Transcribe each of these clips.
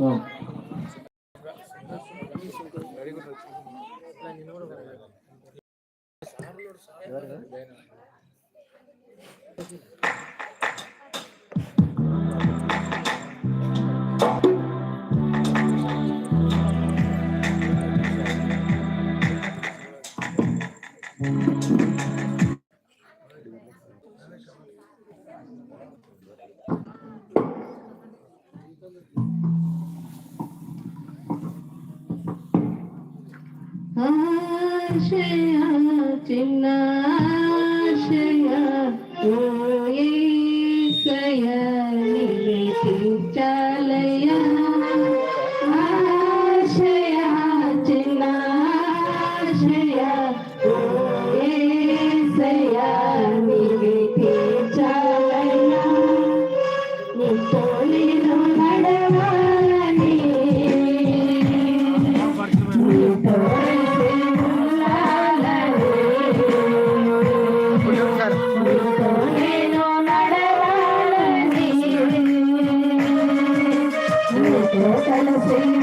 Oh. আসে চিন্না కలిసి ఉండాలని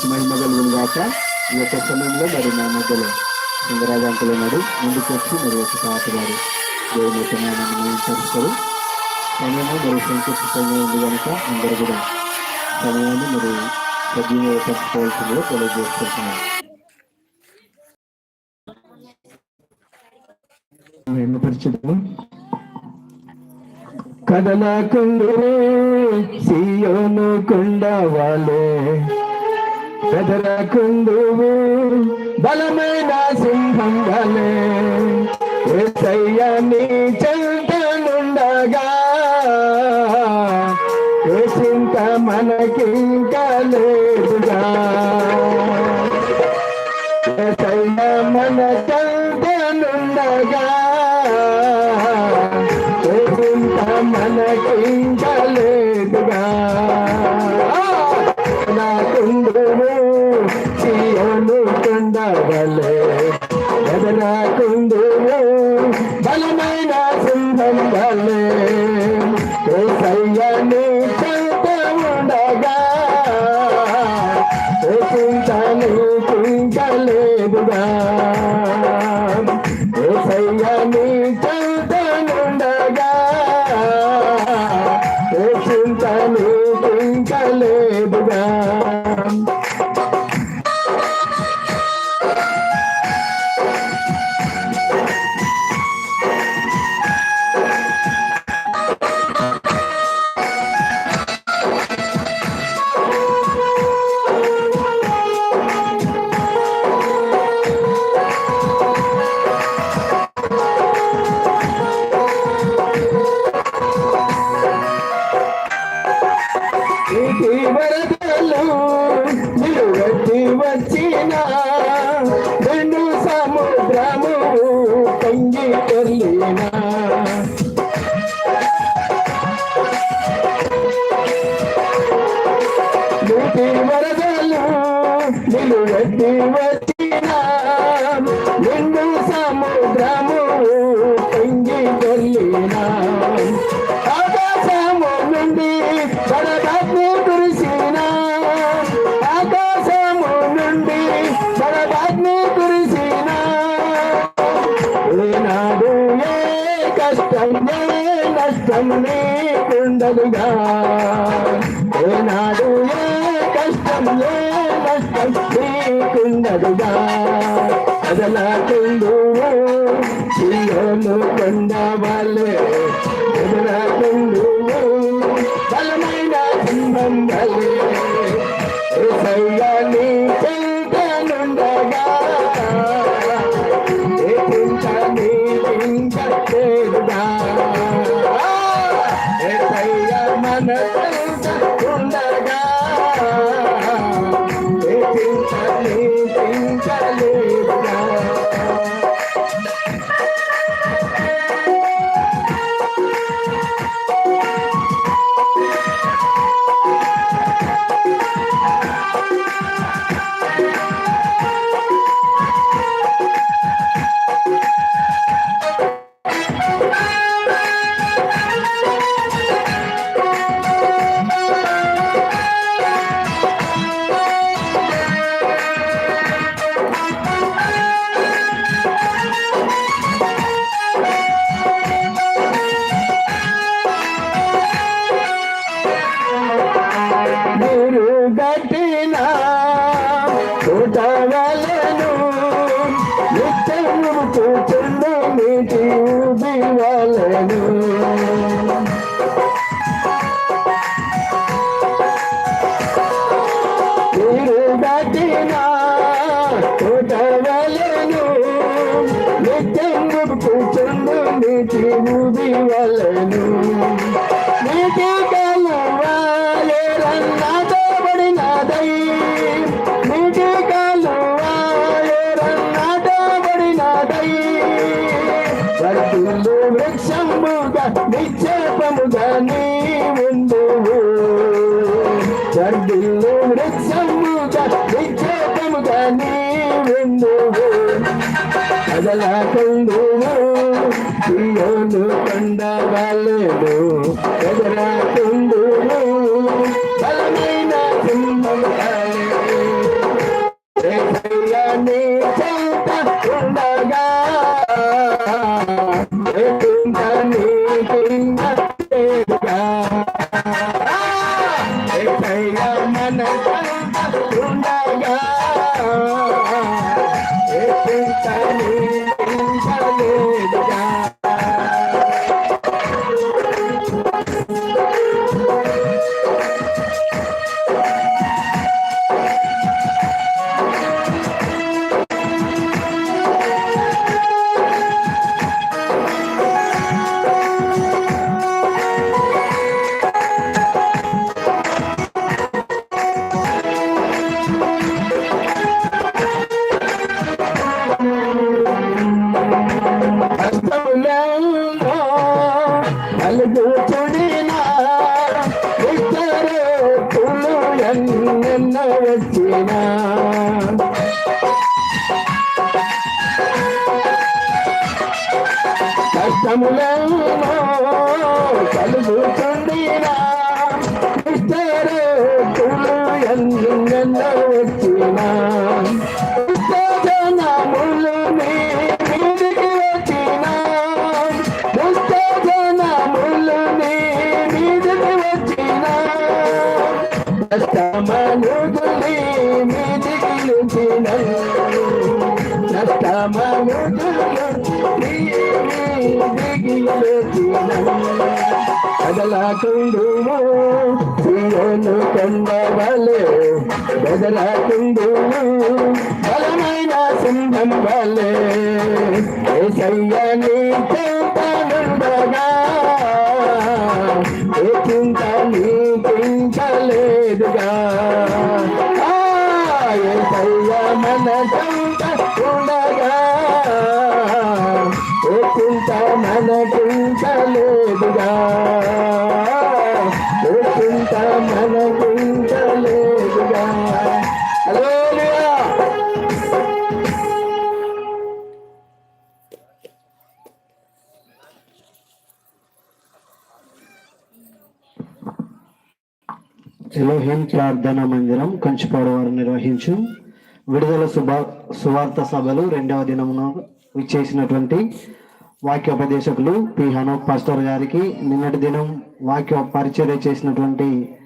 దేవునికి మహిమ కలుగును గాక. ఈ యొక్క సమయంలో మరి నా మధ్యలో సింగరాజు ఉన్నాడు. ముందుకు వచ్చి మరి ఒక పాటగారు దేవుని యొక్క నామాన్ని మేలుపరుస్తారు సమయము మరి సంకుచితంగా ఉంది కనుక అందరూ కూడా సమయాన్ని మరి సద్వినియోగపరచుకోవాల్సిందిగా తెలియజేసుకుంటున్నాను మహిమపరిచితము కదలకుండురే సియోను కొండ ఎదరకుందువు బలమైన సింహం వలే ఏసయ్య నీ చెంతనుండగా ఏ చింత మనకింకా లేదుగా. ఏ నష్టం లేకుండదుగా కదలాకుండు చియోను కొండ వాళ్ళే కదలాకుండు బలమైన సింహం వల్లే ಬಲ್ವಲನು కదల కుందుము కండవలేదు కదరా కుందుము కొండవలే బదలాకుండుము బలమైన సింహం వలే ఏసయ్య నీ చెంతనుండగా ఏ చింత నీకించలేదుగా ఆ, ఎలోహిం ప్రార్థన మందిరం కంచిపాడు వారు నిర్వహించు. విడుదల శుభ సువార్త సభలు రెండవ దినమున విచ్చేసినటువంటి వాక్యోపదేశకులు పి. హనోక్ పాస్టర్ గారికి నిన్నటి దినం వాక్య పరిచర్య చేసినటువంటి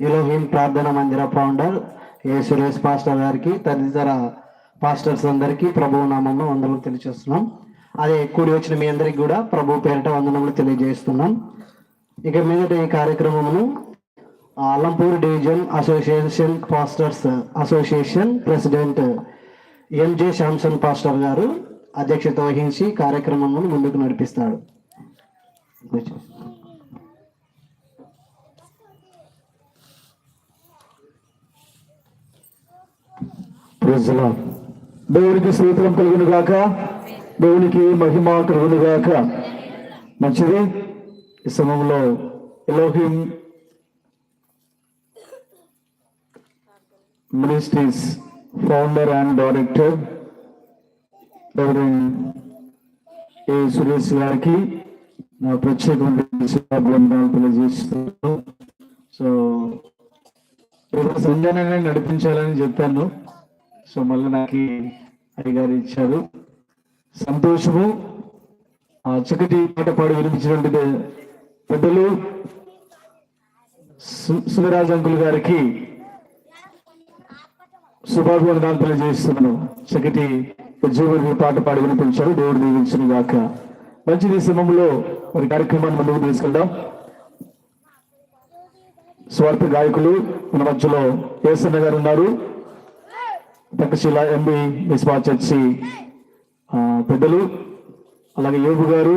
ఎలోహిం ప్రార్థన మందిర ఫౌండర్ ఏ. సురేష్ పాస్టర్ గారికి తదితర పాస్టర్స్ అందరికీ ప్రభు నామంలో వందనలు తెలియజేస్తున్నాం. అదే కూడి వచ్చిన మీ అందరికి కూడా ప్రభు పేరిట వందనములు తెలియజేస్తున్నాం. ఇక మీదట ఈ కార్యక్రమమును Alampur division association pastors association president MJ Samson pastor గారు అధ్యక్షత వహించి కార్యక్రమంలో ముందుకు నడిపిస్తాడు. దేవునికి స్తోత్రం కలుగును గాక దేవునికి మహిమ కలుగును గాక మంచిది. ఈ సమయంలో Elohim ministries founder and director A Suresh గారికి నా ప్రత్యేకమైన శుభాభివందనాలు తెలియజేస్తున్నాను సో ఏదో సంజానాన్ని నడిపించాలని చెప్పాను. సో మళ్ళీ నాకు అయ్యగారు ఇచ్చారు. సంతోషము ఆ చక్కటి పాట పాడు వినిపించినటువంటి పెద్దలు సు- అంకుల్ గారికి శుభాభివందనాలు తెలియజేస్తున్నాను చక్కటి ఉద్యోగులు పాట పాడి వినిపించారు. దేవుడు దీవించిన గాక. మంచి సమయంలో మరి కార్యక్రమాన్ని ముందుకు తీసుకెళ్దాం స్వార్థ గాయకులు మన మధ్యలో ఏసన్న గారు ఉన్నారు. తక్కశీల ఎంబి మిస్బా చర్చి పెద్దలు అలాగే యోగు గారు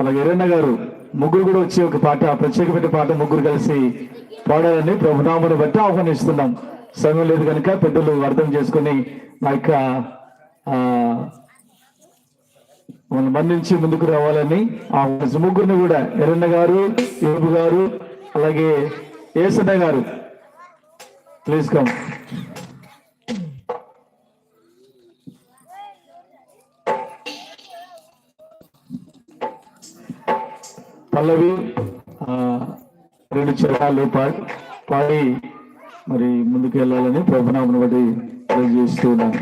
అలాగే ఎరన్న గారు. ముగ్గురు కూడా వచ్చి ఒక పాట ప్రత్యేకమైన పాట ముగ్గురు కలిసి పాడాలని ప్రభునామను బట్టి ఆహ్వానిస్తున్నాం. సమయం లేదు కనుక పెద్దలు అర్థం చేసుకుని మా యొక్క మన మన్నించి ముందుకు రావాలని ఆ ముగ్గురిని కూడా ఎరన్న గారు ఏబు గారు అలాగే ఏసన్న గారు. ప్లీజ్ కమ్ పల్లవి రెండు చరణాలు పాడి పాడి. మరి ముందుకు వెళ్ళాలని ప్రభునామను బట్టి తెలియజేస్తూ ఉన్నాను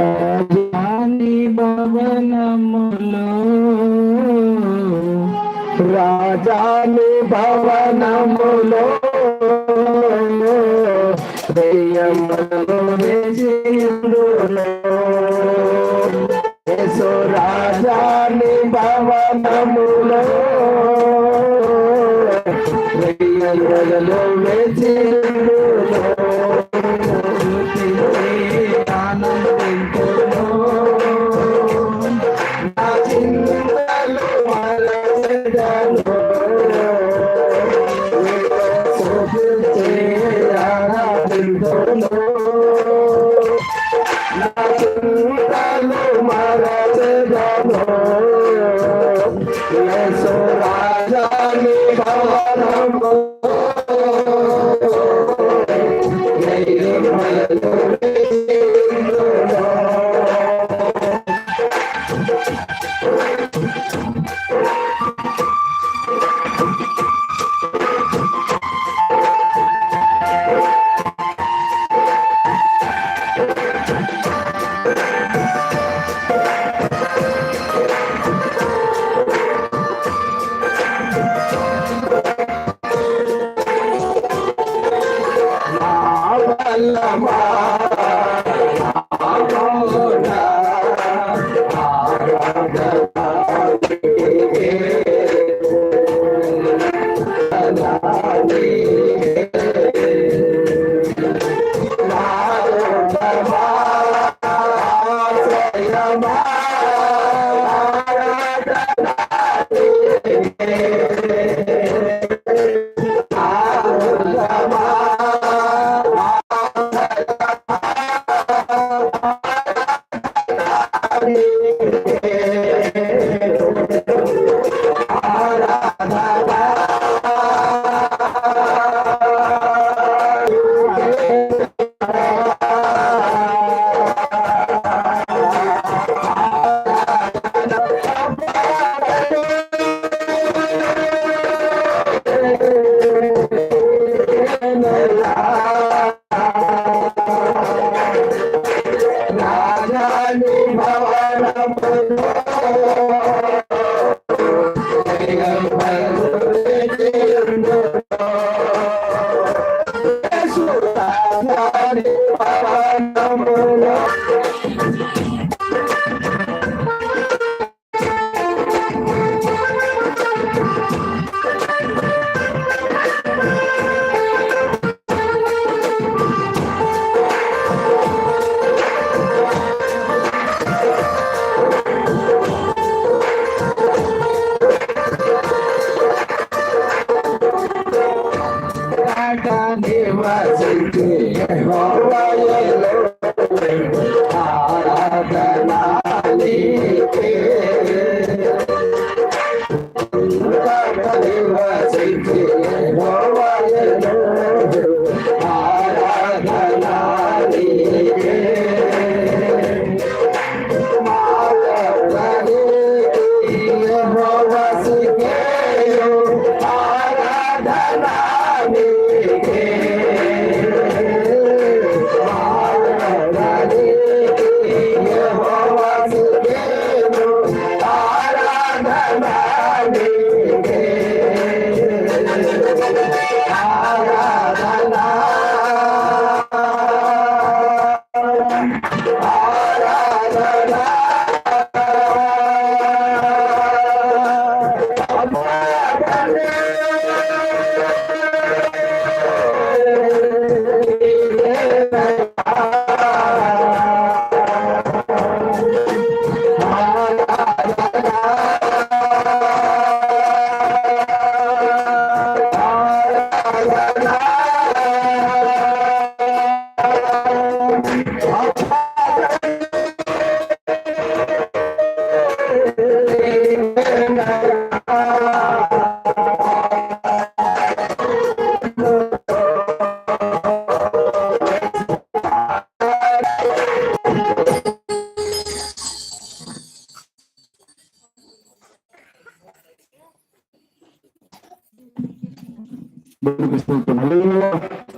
రాజాని భవనము రాజాని భవనములో రాజాని భవనములో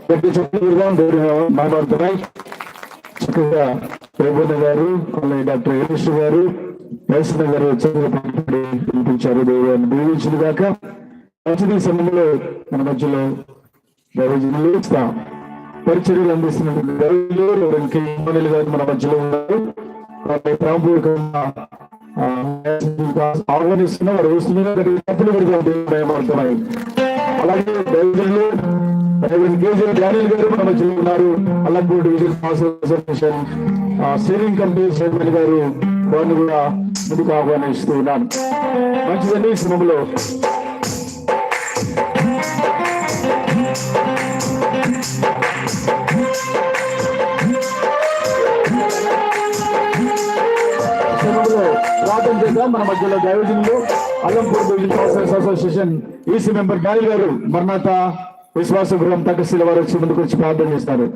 గట్టి చెప్పులుగా మాట్లాడుతున్నాయి చక్కగా ప్రభుత్వ గారు కొల్లయ్య డాక్టర్ యోగేష్ గారు వేసిన గారు వినిపించారు దేవుడు దేవుని దీవించిన దాకా మంచిది సమయంలో మన మధ్యలో ప్రయోజనాలు ఇస్తాం పరిచర్యలు అందిస్తున్నటువంటి గారు మన మధ్యలో ఉన్నారు వారిని ప్రాముఖ్యంగా ఆ, వారు వస్తున్నారు తప్పులు భయపడుతున్నాయి అలాగే దైవజనులు కేజీఎల్ డానియల్ గారు మన మధ్యలో ఉన్నారు. Allampudi division association steering committee chairman గారు వారిని కూడా ముందుకు ఆహ్వానిస్తూ ఉన్నాను మంచిదండి ఈ శ్రమలో ప్రార్థన చేద్దాం మన మధ్యలో దైవజనులు Alampur division councillors association EC member గాలి గారు మర్నాథ విశ్వాస గృహం తగ్గశీల వారు వచ్చి ముందుకు వచ్చి ప్రార్థన చేస్తారు.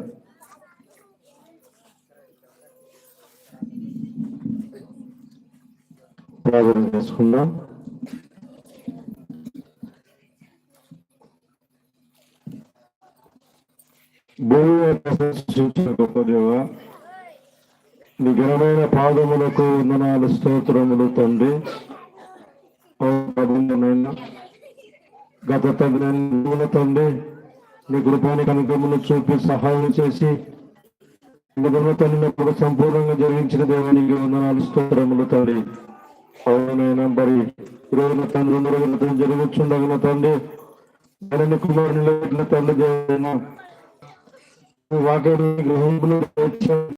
ప్రార్థన చేసుకుందాం. భూమి గొప్ప దేవ నీ ఘనమైన పాదములకు వందనాలు స్తోత్రములు తండ్రి. ఓ గత తండ్రి తండ్రి నీ కృపాని కనుకములు చూపి సహాయం చేసి నిజమ సంపూర్ణంగా జరిగించిన దేవానికి వందనాలు స్తోత్రములు తండ్రి. అవునైనా మరి ఈరోజు తండ్రి రెండు జరుగుతుండగల తండ్రి. ఆయన కుమారుని తండ్రి దేవైనా. వాక్యం గ్రహింపులు